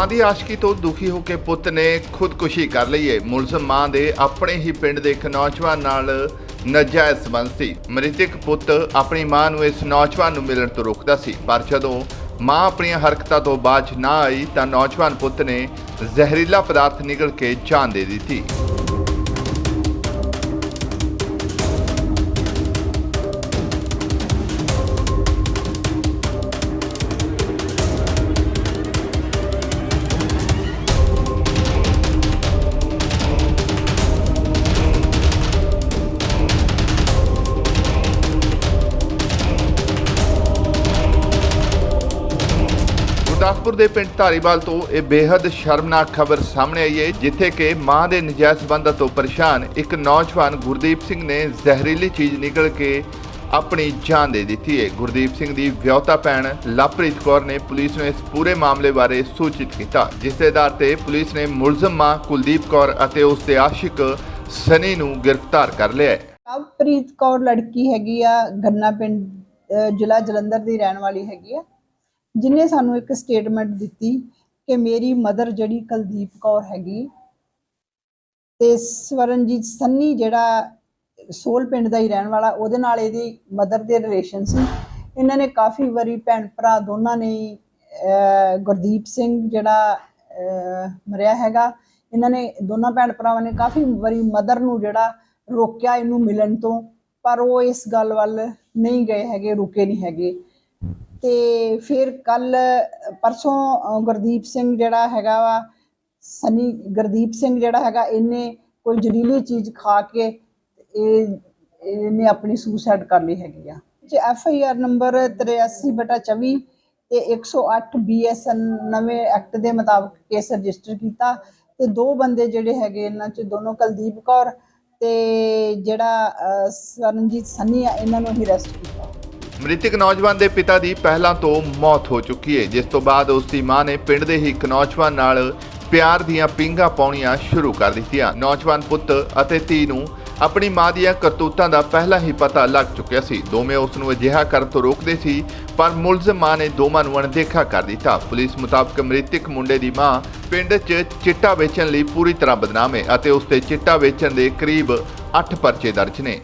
ਮਾਂ ਦੀ ਆਸ਼ਕੀ ਤੋਂ ਦੁਖੀ ਹੋ ਕੇ ਪੁੱਤ ਨੇ ਖੁਦਕੁਸ਼ੀ ਕਰ ਲਈ ਹੈ ਮੁਲਜ਼ਮ ਮਾਂ ਦੇ ਆਪਣੇ ਹੀ ਪਿੰਡ ਦੇ ਇੱਕ ਨੌਜਵਾਨ ਨਾਲ ਨਾਜਾਇਜ਼ ਸੰਬੰਧ ਸੀ। ਮ੍ਰਿਤਕ ਪੁੱਤ ਆਪਣੀ ਮਾਂ ਨੂੰ ਇਸ ਨੌਜਵਾਨ ਨੂੰ ਮਿਲਣ ਤੋਂ ਰੋਕਦਾ ਸੀ। ਪਰ ਜਦੋਂ ਮਾਂ ਆਪਣੀਆਂ ਹਰਕਤਾਂ ਤੋਂ ਬਾਜ ਨਾ ਆਈ ਤਾਂ ਨੌਜਵਾਨ ਪੁੱਤ ਨੇ ਜ਼ਹਿਰੀਲਾ ਪਦਾਰਥ ਨਿਗਲ ਕੇ ਜਾਨ ਦੇ ਦਿੱਤੀ। ਗੁਰਦਾਸਪੁਰ ਦੇ ਪਿੰਡ ਧਾਰੀਵਾਲ ਤੋਂ ਇਹ ਬੇहद ਸ਼ਰਮਨਾਕ ਖਬਰ ਸਾਹਮਣੇ ਆਈ ਹੈ, ਜਿੱਥੇ ਕਿ ਮਾਂ ਦੇ ਨਜਾਇਜ਼ ਸੰਬੰਧਾਂ ਤੋਂ ਪਰੇਸ਼ਾਨ ਇੱਕ ਨੌਜਵਾਨ ਗੁਰਦੀਪ ਸਿੰਘ ਨੇ ਜ਼ਹਿਰੀਲੀ ਚੀਜ਼ ਨਿਕਲ ਕੇ ਆਪਣੀ ਜਾਨ ਦੇ ਦਿੱਤੀ ਹੈ। ਗੁਰਦੀਪ ਸਿੰਘ ਦੀ ਵਿਆਹੁਤਾ ਭੈਣ ਲਵਪ੍ਰੀਤ ਕੌਰ ਨੇ ਪੁਲਿਸ ਨੂੰ ਇਸ ਪੂਰੇ ਮਾਮਲੇ ਬਾਰੇ ਸੂਚਿਤ ਕੀਤਾ, ਜਿਸ ਦੇ ਆਧਾਰ ਤੇ ਪੁਲਿਸ ਨੇ ਮੁਲਜ਼ਮ ਮਾਂ ਕੁਲਦੀਪ ਕੌਰ ਅਤੇ ਉਸ ਦੇ ਆਸ਼ਿਕ ਸਨੀ ਨੂੰ ਗ੍ਰਿਫਤਾਰ ਕਰ ਲਿਆ ਹੈ। ਲਵਪ੍ਰੀਤ ਕੌਰ ਲੜਕੀ ਹੈਗੀ ਆ, ਗੰਨਾ ਪਿੰਡ, ਅਹ ਜ਼ਿਲ੍ਹਾ ਜਲੰਧਰ ਦੀ ਰਹਿਣ ਵਾਲੀ ਹੈਗੀ ਆ। ਜਿਨੇ ਸਾਨੂੰ ਇੱਕ ਸਟੇਟਮੈਂਟ ਦਿੱਤੀ ਕਿ ਮੇਰੀ ਮਦਰ ਜਿਹੜੀ ਕੁਲਦੀਪ ਕੌਰ ਹੈਗੀ ਤੇ ਸਵਰਨਜੀਤ ਸੰਨੀ ਜਿਹੜਾ ਸੋਲ ਪਿੰਡ ਦਾ ਹੀ ਰਹਿਣ ਵਾਲਾ, ਉਹਦੇ ਨਾਲ ਇਹਦੀ ਮਦਰ ਦੇ ਰਿਲੇਸ਼ਨ ਸੀ। ਇਹਨਾਂ ਨੇ ਕਾਫੀ ਵਾਰੀ ਭੈਣ ਭਰਾ ਦੋਨਾਂ ਨੇ ਗੁਰਦੀਪ ਸਿੰਘ ਜਿਹੜਾ ਮਰਿਆ ਹੈਗਾ, ਇਹਨਾਂ ਨੇ ਦੋਨਾਂ ਭੈਣ ਭਰਾਵਾਂ ਨੇ ਕਾਫੀ ਵਾਰੀ ਮਦਰ ਨੂੰ ਜਿਹੜਾ ਰੋਕਿਆ ਇਹਨੂੰ ਮਿਲਣ ਤੋਂ, ਪਰ ਉਹ ਇਸ ਗੱਲ ਵੱਲ ਨਹੀਂ ਗਏ ਹੈਗੇ, ਰੁਕੇ ਨਹੀਂ ਹੈਗੇ। ਤੇ ਫਿਰ ਕੱਲ ਪਰਸੋਂ ਗੁਰਦੀਪ ਸਿੰਘ ਜਿਹੜਾ ਹੈਗਾ ਵਾ ਸਨੀ ਗੁਰਦੀਪ ਸਿੰਘ ਜਿਹੜਾ ਹੈਗਾ ਇਹਨੇ ਕੋਈ ਜ਼ਹਿਰੀਲੀ ਚੀਜ਼ ਖਾ ਕੇ ਇਹ ਇਹਨੇ ਆਪਣੀ ਸੁਸਾਈਡ ਕਰ ਲਈ ਹੈਗੀ ਆ। ਜੇ ਐਫ ਆਈ ਆਰ ਨੰਬਰ 83/24 ਤੇ 108 ਬੀਐਸਐਨ ਨਵੇਂ ਐਕਟ ਦੇ ਮੁਤਾਬਕ ਕੇਸ ਰਜਿਸਟਰ ਕੀਤਾ ਤੇ ਦੋ ਬੰਦੇ ਜਿਹੜੇ ਹੈਗੇ ਇਹਨਾਂ ਚ ਦੋਨੋਂ ਕੁਲਦੀਪ ਕੌਰ ਤੇ ਜਿਹੜਾ ਅ, ਸਰਨਜੀਤ ਸੰਨੀ ਆ ਇਹਨਾਂ ਨੂੰ ਹੀ ਅਰੈਸਟ ਕੀਤਾ। ਮ੍ਰਿਤਕ ਨੌਜਵਾਨ ਦੇ ਪਿਤਾ ਦੀ ਪਹਿਲਾਂ ਤੋਂ ਮੌਤ ਹੋ ਚੁੱਕੀ ਹੈ, ਜਿਸ ਤੋਂ ਬਾਅਦ ਉਸ ਦੀ ਮਾਂ ਨੇ ਪਿੰਡ ਦੇ ਹੀ ਇੱਕ ਨੌਜਵਾਨ ਨਾਲ ਪਿਆਰ ਦੀਆਂ ਪਿੰਗਾ ਪਾਉਣੀਆਂ ਸ਼ੁਰੂ ਕਰ ਦਿੱਤੀਆਂ। ਨੌਜਵਾਨ ਪੁੱਤ ਅਤੇ ਧੀ ਨੂੰ ਆਪਣੀ ਮਾਂ ਦੀਆਂ ਕਰਤੂਤਾਂ ਦਾ ਪਹਿਲਾਂ ਹੀ ਪਤਾ ਲੱਗ ਚੁੱਕਿਆ ਸੀ। ਦੋਵੇਂ ਉਸ ਨੂੰ ਅਜਿਹਾ ਕਰਨ ਤੋਂ ਰੋਕਦੇ ਸੀ, ਪਰ ਮੁਲਜ਼ਮ ਮਾਂ ਨੇ ਦੋਵਾਂ ਨੂੰ ਅਣਦੇਖਾ ਕਰ ਦਿੱਤਾ। ਪੁਲਿਸ ਮੁਤਾਬਕ ਮ੍ਰਿਤਕ ਮੁੰਡੇ ਦੀ ਮਾਂ ਪਿੰਡ 'ਚ ਚਿੱਟਾ ਵੇਚਣ ਲਈ ਪੂਰੀ ਤਰ੍ਹਾਂ ਬਦਨਾਮ ਹੈ ਅਤੇ ਉਸ ਤੇ ਚਿੱਟਾ ਵੇਚਣ ਦੇ ਕਰੀਬ 8 ਪਰਚੇ ਦਰਜ ਨੇ।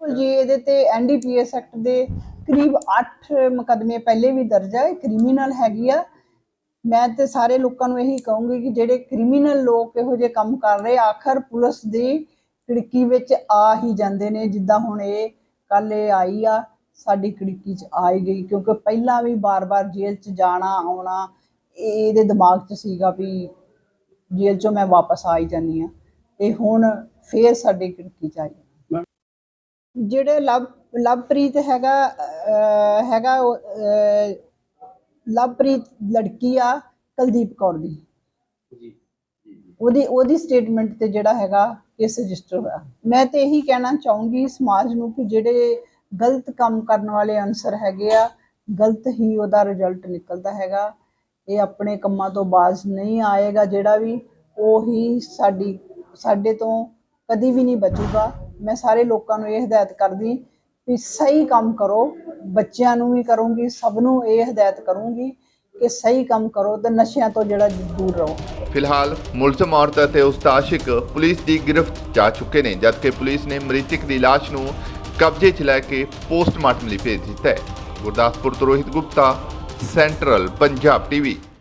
ਜੀ, ਇਹਦੇ ਤੇ ਐਨਡੀਪੀਐਸ ਐਕਟ ਦੇ ਕਰੀਬ 8 ਮੁਕੱਦਮੇ ਪਹਿਲੇ ਵੀ ਦਰਜ ਹੈ ਕ੍ਰਿਮੀਨਲ ਹੈਗੀ ਆ। ਮੈਂ ਤੇ ਸਾਰੇ ਲੋਕਾਂ ਨੂੰ ਇਹੀ ਕਹੂੰਗੀ ਕਿ ਜਿਹੜੇ ਕ੍ਰਿਮੀਨਲ ਲੋਕ ਇਹੋ ਜਿਹੇ ਕੰਮ ਕਰ ਰਹੇ, ਆਖਰ ਪੁਲਿਸ ਦੀ ਖਿੜਕੀ ਵਿੱਚ ਆ ਹੀ ਜਾਂਦੇ ਨੇ, ਜਿੱਦਾਂ ਹੁਣ ਇਹ ਕੱਲ ਇਹ ਆਈ ਆ, ਸਾਡੀ ਖਿੜਕੀ 'ਚ ਆ ਹੀ ਗਈ, ਕਿਉਂਕਿ ਪਹਿਲਾਂ ਵੀ ਬਾਰ-ਬਾਰ ਜੇਲ੍ਹ 'ਚ ਜਾਣਾ, ਆਉਣਾ, ਇਹ ਇਹਦੇ ਦਿਮਾਗ 'ਚ ਸੀਗਾ ਵੀ ਜੇਲ੍ਹ 'ਚੋਂ ਮੈਂ ਵਾਪਸ ਆ ਹੀ ਜਾਨੀ ਆ। ਇਹ ਹੁਣ ਫੇਰ ਸਾਡੀ ਖਿੜਕੀ 'ਚ ਆਈ ਜਿਹੜੇ ਲਵ ਲਵਪ੍ਰੀਤ ਹੈਗਾ ਹੈਗਾ ਲਵਪ੍ਰੀਤ ਲੜਕੀ ਆ ਕੁਲਦੀਪ ਕੌਰ ਦੀ। ਉਹਦੀ ਉਹਦੀ ਸਟੇਟਮੈਂਟ ਤੇ ਜਿਹੜਾ ਹੈਗਾ ਕੇਸ ਰਜਿਸਟਰ ਹੋਇਆ। ਮੈਂ ਤੇ ਇਹੀ ਕਹਿਣਾ ਚਾਹੂੰਗੀ ਸਮਾਜ ਨੂੰ ਕਿ ਜਿਹੜੇ ਗਲਤ ਕੰਮ ਕਰਨ ਵਾਲੇ ਅਨਸਰ ਹੈਗੇ ਆ ਗਲਤ ਹੀ ਉਹਦਾ ਰਿਜ਼ਲਟ ਨਿਕਲਦਾ ਹੈਗਾ। ਇਹ ਆਪਣੇ ਕੰਮਾਂ ਤੋਂ ਬਾਜ਼ ਨਹੀਂ ਆਏਗਾ ਜਿਹੜਾ ਵੀ ਉਹੀ ਸਾਡੀ ਸਾਡੇ ਤੋਂ ਕਦੀ ਵੀ ਨਹੀਂ ਬਚੂਗਾ। ਮੈਂ ਸਾਰੇ ਲੋਕਾਂ ਨੂੰ ਇਹ ਹਦਾਇਤ ਕਰਦੀ ਵੀ ਸਹੀ ਕੰਮ ਕਰੋ, ਬੱਚਿਆਂ ਨੂੰ ਵੀ ਕਰੂੰਗੀ, ਸਭ ਨੂੰ ਇਹ ਹਦਾਇਤ ਕਰੂੰਗੀ ਕਿ ਸਹੀ ਕੰਮ ਕਰੋ ਤੇ ਨਸ਼ਿਆਂ ਤੋਂ ਜਿਹੜਾ ਦੂਰ ਰਹੋ। ਫਿਲਹਾਲ ਮੁਲਜ਼ਮ ਔਰਤ ਅਤੇ ਉਸ ਦਾ ਆਸ਼ਿਕ ਪੁਲਿਸ ਦੀ ਗ੍ਰਿਫਤ 'ਚ ਜਾ ਚੁੱਕੇ ਨੇ, ਜਦਕਿ ਪੁਲਿਸ ਨੇ ਮ੍ਰਿਤਕ ਦੀ ਲਾਸ਼ ਨੂੰ ਕਬਜ਼ੇ 'ਚ ਲੈ ਕੇ ਪੋਸਟਮਾਰਟਮ ਲਈ ਭੇਜ ਦਿੱਤਾ ਹੈ। ਗੁਰਦਾਸਪੁਰ ਤੋਂ ਰੋਹਿਤ ਗੁਪਤਾ, ਸੈਂਟਰਲ ਪੰਜਾਬ ਟੀਵੀ।